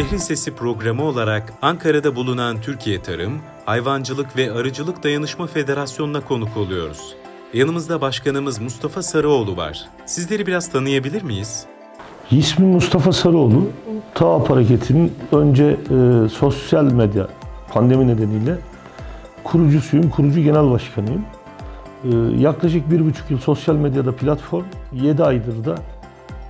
Şehrin Sesi programı olarak Ankara'da bulunan Türkiye Tarım, Hayvancılık ve Arıcılık Dayanışma Federasyonu'na konuk oluyoruz. Yanımızda başkanımız Mustafa Sarıoğlu var. Sizleri biraz tanıyabilir miyiz? İsmim Mustafa Sarıoğlu. TAAP Hareketi'nin önce e, sosyal medya pandemi nedeniyle kurucusuyum, kurucu genel başkanıyım. E, yaklaşık bir buçuk yıl sosyal medyada platform, 7 aydır da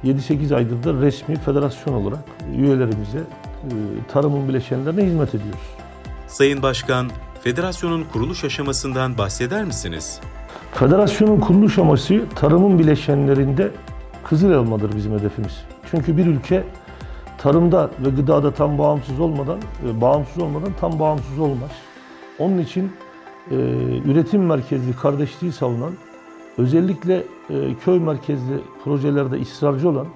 7-8 aydır da resmi federasyon olarak üyelerimize, e, tarımın bileşenlerine hizmet ediyoruz. Sayın Başkan, federasyonun kuruluş aşamasından bahseder misiniz? Federasyonun kuruluş amacı tarımın bileşenlerinde kızıl elmadır bizim hedefimiz. Çünkü bir ülke tarımda ve gıdada tam bağımsız olmadan, e, bağımsız olmadan tam bağımsız olmaz. Onun için e, üretim merkezli kardeşliği savunan, özellikle e, köy merkezli projelerde ısrarcı olan,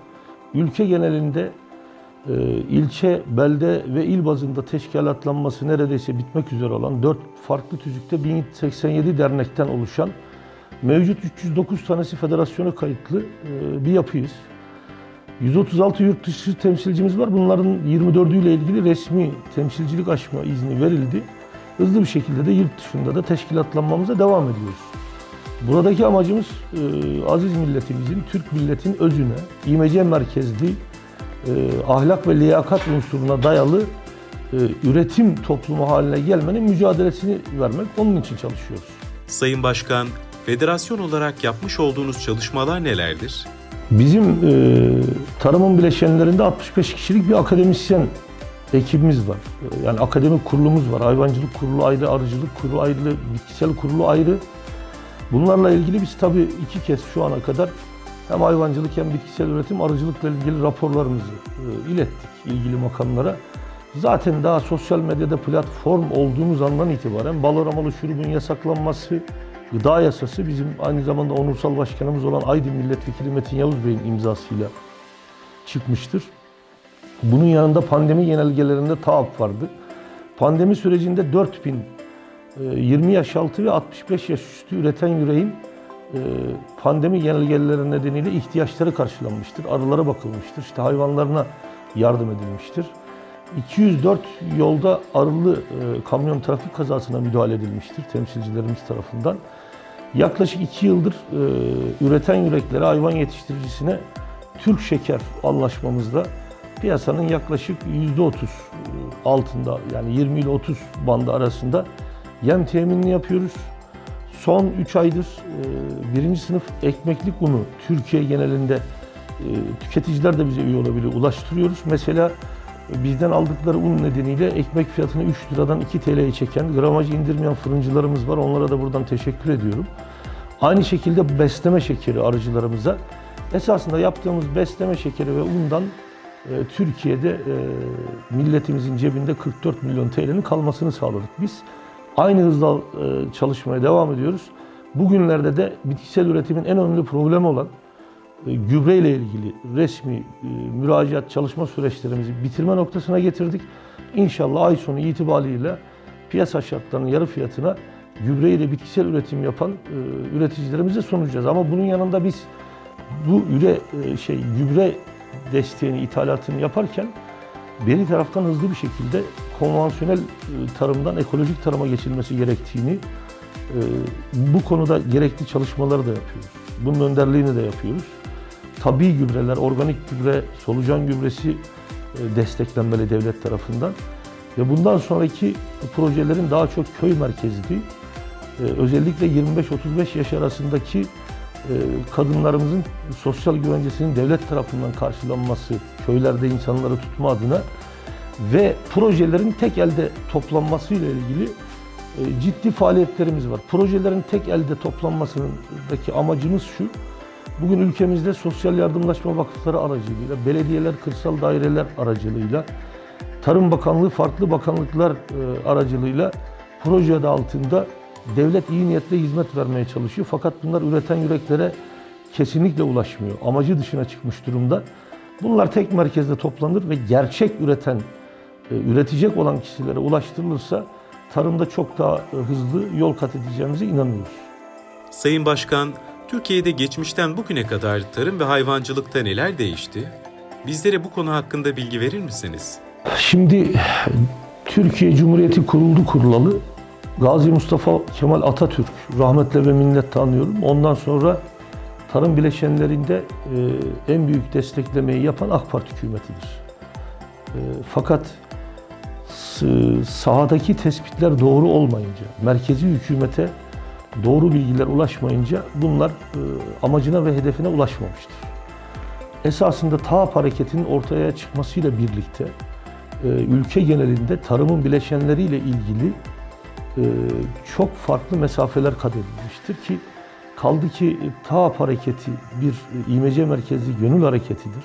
ülke genelinde e, ilçe, belde ve il bazında teşkilatlanması neredeyse bitmek üzere olan 4 farklı tüzükte 1087 dernekten oluşan mevcut 309 tanesi federasyona kayıtlı e, bir yapıyız. 136 yurt dışı temsilcimiz var. Bunların 24'ü ile ilgili resmi temsilcilik açma izni verildi. Hızlı bir şekilde de yurt dışında da teşkilatlanmamıza devam ediyoruz. Buradaki amacımız e, aziz milletimizin, Türk milletin özüne, imece merkezli, e, ahlak ve liyakat unsuruna dayalı e, üretim toplumu haline gelmenin mücadelesini vermek. Onun için çalışıyoruz. Sayın Başkan, federasyon olarak yapmış olduğunuz çalışmalar nelerdir? Bizim e, tarımın bileşenlerinde 65 kişilik bir akademisyen ekibimiz var. E, Yani akademik kurulumuz var. Hayvancılık kurulu ayrı, arıcılık kurulu ayrı, bitkisel kurulu ayrı. Bunlarla ilgili biz tabii iki kez şu ana kadar hem hayvancılık hem bitkisel üretim, arıcılıkla ilgili raporlarımızı e, ilettik ilgili makamlara. Zaten daha sosyal medyada platform olduğumuz andan itibaren bal aramalı şurubun yasaklanması, gıda yasası bizim aynı zamanda onursal başkanımız olan Aydın Milletvekili Metin Yavuz Bey'in imzasıyla çıkmıştır. Bunun yanında pandemi genelgelerinde taahhüt vardı. Pandemi sürecinde 4000 e, 20 yaş altı ve 65 yaş üstü üreten yüreğin e, pandemi genelgeleri nedeniyle ihtiyaçları karşılanmıştır. Arılara bakılmıştır. İşte hayvanlarına yardım edilmiştir. 204 yolda arılı e, kamyon trafik kazasına müdahale edilmiştir temsilcilerimiz tarafından. Yaklaşık 2 yıldır e, üreten yüreklere hayvan yetiştiricisine Türk Şeker anlaşmamızda piyasanın yaklaşık %30 altında yani 20 ile 30 bandı arasında yem teminini yapıyoruz. Son 3 aydır e, birinci sınıf ekmeklik unu Türkiye genelinde e, tüketiciler de bize üye olabiliyor. Ulaştırıyoruz. Mesela e, bizden aldıkları un nedeniyle ekmek fiyatını 3 liradan 2 TL'ye çeken, gramaj indirmeyen fırıncılarımız var. Onlara da buradan teşekkür ediyorum. Aynı şekilde besleme şekeri arıcılarımıza. Esasında yaptığımız besleme şekeri ve undan e, Türkiye'de e, milletimizin cebinde 44 milyon TL'nin kalmasını sağladık biz. Aynı hızla e, çalışmaya devam ediyoruz. Bugünlerde de bitkisel üretimin en önemli problemi olan e, gübre ile ilgili resmi e, müracaat çalışma süreçlerimizi bitirme noktasına getirdik. İnşallah ay sonu itibariyle piyasa şartlarının yarı fiyatına gübre ile bitkisel üretim yapan üreticilerimize sunacağız. Ama bunun yanında biz bu üre şey gübre desteğini ithalatını yaparken bir taraftan hızlı bir şekilde konvansiyonel e, tarımdan ekolojik tarıma geçilmesi gerektiğini e, bu konuda gerekli çalışmaları da yapıyoruz. Bunun önderliğini de yapıyoruz. Tabii gübreler, organik gübre, solucan gübresi e, desteklenmeli devlet tarafından. Ve bundan sonraki projelerin daha çok köy merkezli, özellikle 25-35 yaş arasındaki kadınlarımızın sosyal güvencesinin devlet tarafından karşılanması, köylerde insanları tutma adına ve projelerin tek elde toplanmasıyla ilgili e, ciddi faaliyetlerimiz var. Projelerin tek elde toplanmasındaki amacımız şu, bugün ülkemizde sosyal yardımlaşma vakıfları aracılığıyla, belediyeler, kırsal daireler aracılığıyla, Tarım Bakanlığı farklı bakanlıklar e, aracılığıyla proje adı altında devlet iyi niyetle hizmet vermeye çalışıyor. Fakat bunlar üreten yüreklere kesinlikle ulaşmıyor. Amacı dışına çıkmış durumda. Bunlar tek merkezde toplanır ve gerçek üreten, üretecek olan kişilere ulaştırılırsa tarımda çok daha e, hızlı yol kat edeceğimize inanıyoruz. Sayın Başkan, Türkiye'de geçmişten bugüne kadar tarım ve hayvancılıkta neler değişti? Bizlere bu konu hakkında bilgi verir misiniz? Şimdi Türkiye Cumhuriyeti kuruldu kurulalı. Gazi Mustafa Kemal Atatürk rahmetle ve minnetle anıyorum. Ondan sonra tarım bileşenlerinde e, en büyük desteklemeyi yapan AK Parti hükümetidir. E, fakat sahadaki tespitler doğru olmayınca, merkezi hükümete doğru bilgiler ulaşmayınca bunlar e, amacına ve hedefine ulaşmamıştır. Esasında TAP hareketinin ortaya çıkmasıyla birlikte e, ülke genelinde tarımın bileşenleriyle ilgili e, çok farklı mesafeler kat edilmiştir ki kaldı ki TAP hareketi bir imece merkezli gönül hareketidir.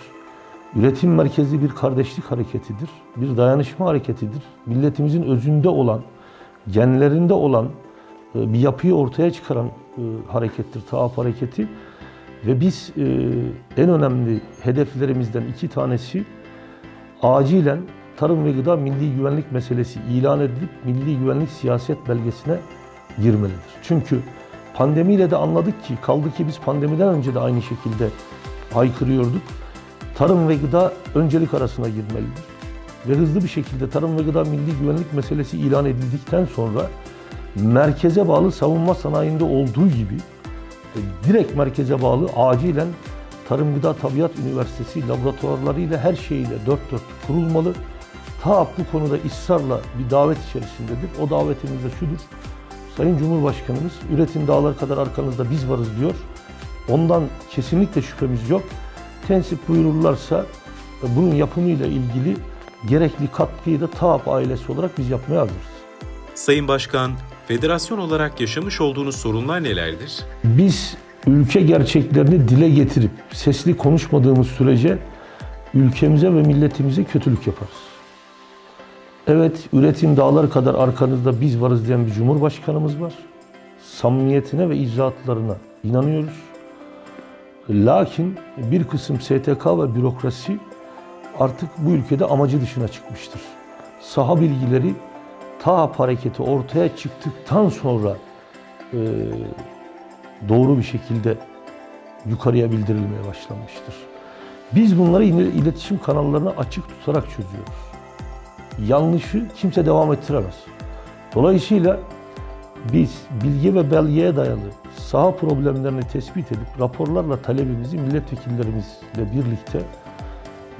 Üretim merkezli bir kardeşlik hareketidir. Bir dayanışma hareketidir. Milletimizin özünde olan, genlerinde olan e, bir yapıyı ortaya çıkaran e, harekettir TAP hareketi. Ve biz e, en önemli hedeflerimizden iki tanesi acilen tarım ve gıda milli güvenlik meselesi ilan edilip milli güvenlik siyaset belgesine girmelidir. Çünkü pandemiyle de anladık ki kaldı ki biz pandemiden önce de aynı şekilde haykırıyorduk. Tarım ve gıda öncelik arasına girmelidir. Ve hızlı bir şekilde tarım ve gıda milli güvenlik meselesi ilan edildikten sonra merkeze bağlı savunma sanayinde olduğu gibi e, direkt merkeze bağlı acilen Tarım Gıda Tabiat Üniversitesi laboratuvarlarıyla her şeyiyle dört dört kurulmalı. TAP bu konuda ısrarla bir davet içerisindedir. O davetimiz de şudur. Sayın Cumhurbaşkanımız üretim dağlar kadar arkanızda biz varız diyor. Ondan kesinlikle şüphemiz yok. Tensip buyururlarsa e, bunun yapımıyla ilgili gerekli katkıyı da TAP ailesi olarak biz yapmaya hazırız. Sayın Başkan, federasyon olarak yaşamış olduğunuz sorunlar nelerdir? Biz ülke gerçeklerini dile getirip sesli konuşmadığımız sürece ülkemize ve milletimize kötülük yaparız. Evet, üretim dağlar kadar arkanızda biz varız diyen bir cumhurbaşkanımız var. Samimiyetine ve icraatlarına inanıyoruz. Lakin bir kısım STK ve bürokrasi artık bu ülkede amacı dışına çıkmıştır. Saha bilgileri TAP hareketi ortaya çıktıktan sonra e, doğru bir şekilde yukarıya bildirilmeye başlanmıştır. Biz bunları iletişim kanallarına açık tutarak çözüyoruz. Yanlışı kimse devam ettiremez. Dolayısıyla biz bilgi ve belgeye dayalı saha problemlerini tespit edip raporlarla talebimizi milletvekillerimizle birlikte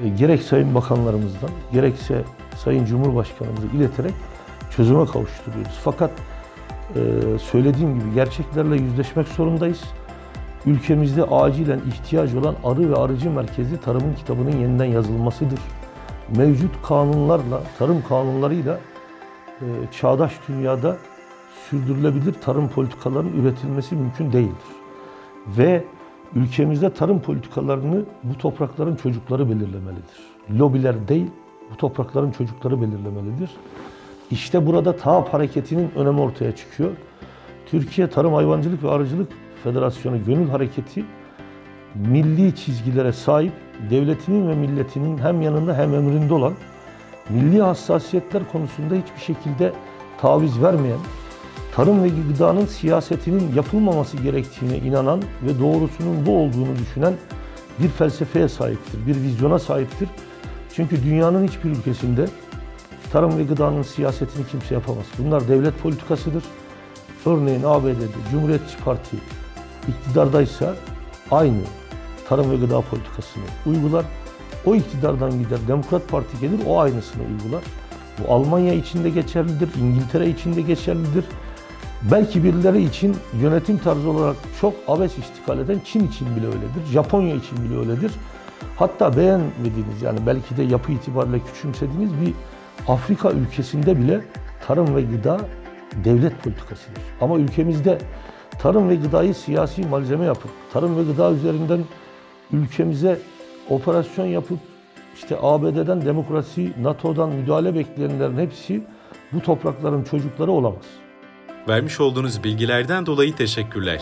e, gerek sayın bakanlarımızdan gerekse sayın cumhurbaşkanımıza ileterek çözüme kavuşturuyoruz. Fakat e, söylediğim gibi gerçeklerle yüzleşmek zorundayız. Ülkemizde acilen ihtiyaç olan arı ve arıcı merkezli tarımın kitabının yeniden yazılmasıdır. Mevcut kanunlarla, tarım kanunlarıyla e, çağdaş dünyada sürdürülebilir tarım politikalarının üretilmesi mümkün değildir. Ve ülkemizde tarım politikalarını bu toprakların çocukları belirlemelidir. Lobiler değil, bu toprakların çocukları belirlemelidir. İşte burada TAP hareketinin önemi ortaya çıkıyor. Türkiye Tarım Hayvancılık ve Arıcılık Federasyonu Gönül Hareketi milli çizgilere sahip, devletinin ve milletinin hem yanında hem emrinde olan, milli hassasiyetler konusunda hiçbir şekilde taviz vermeyen, tarım ve gıdanın siyasetinin yapılmaması gerektiğine inanan ve doğrusunun bu olduğunu düşünen bir felsefeye sahiptir, bir vizyona sahiptir. Çünkü dünyanın hiçbir ülkesinde tarım ve gıdanın siyasetini kimse yapamaz. Bunlar devlet politikasıdır. Örneğin ABD'de Cumhuriyetçi Parti iktidardaysa aynı tarım ve gıda politikasını uygular. O iktidardan gider Demokrat Parti gelir o aynısını uygular. Bu Almanya için de geçerlidir, İngiltere için de geçerlidir. Belki birileri için yönetim tarzı olarak çok abes iştikal eden Çin için bile öyledir. Japonya için bile öyledir. Hatta beğenmediğiniz yani belki de yapı itibariyle küçümsediğiniz bir Afrika ülkesinde bile tarım ve gıda devlet politikasıdır. Ama ülkemizde tarım ve gıdayı siyasi malzeme yapıp, tarım ve gıda üzerinden ülkemize operasyon yapıp, işte ABD'den demokrasi, NATO'dan müdahale bekleyenlerin hepsi bu toprakların çocukları olamaz. Vermiş olduğunuz bilgilerden dolayı teşekkürler.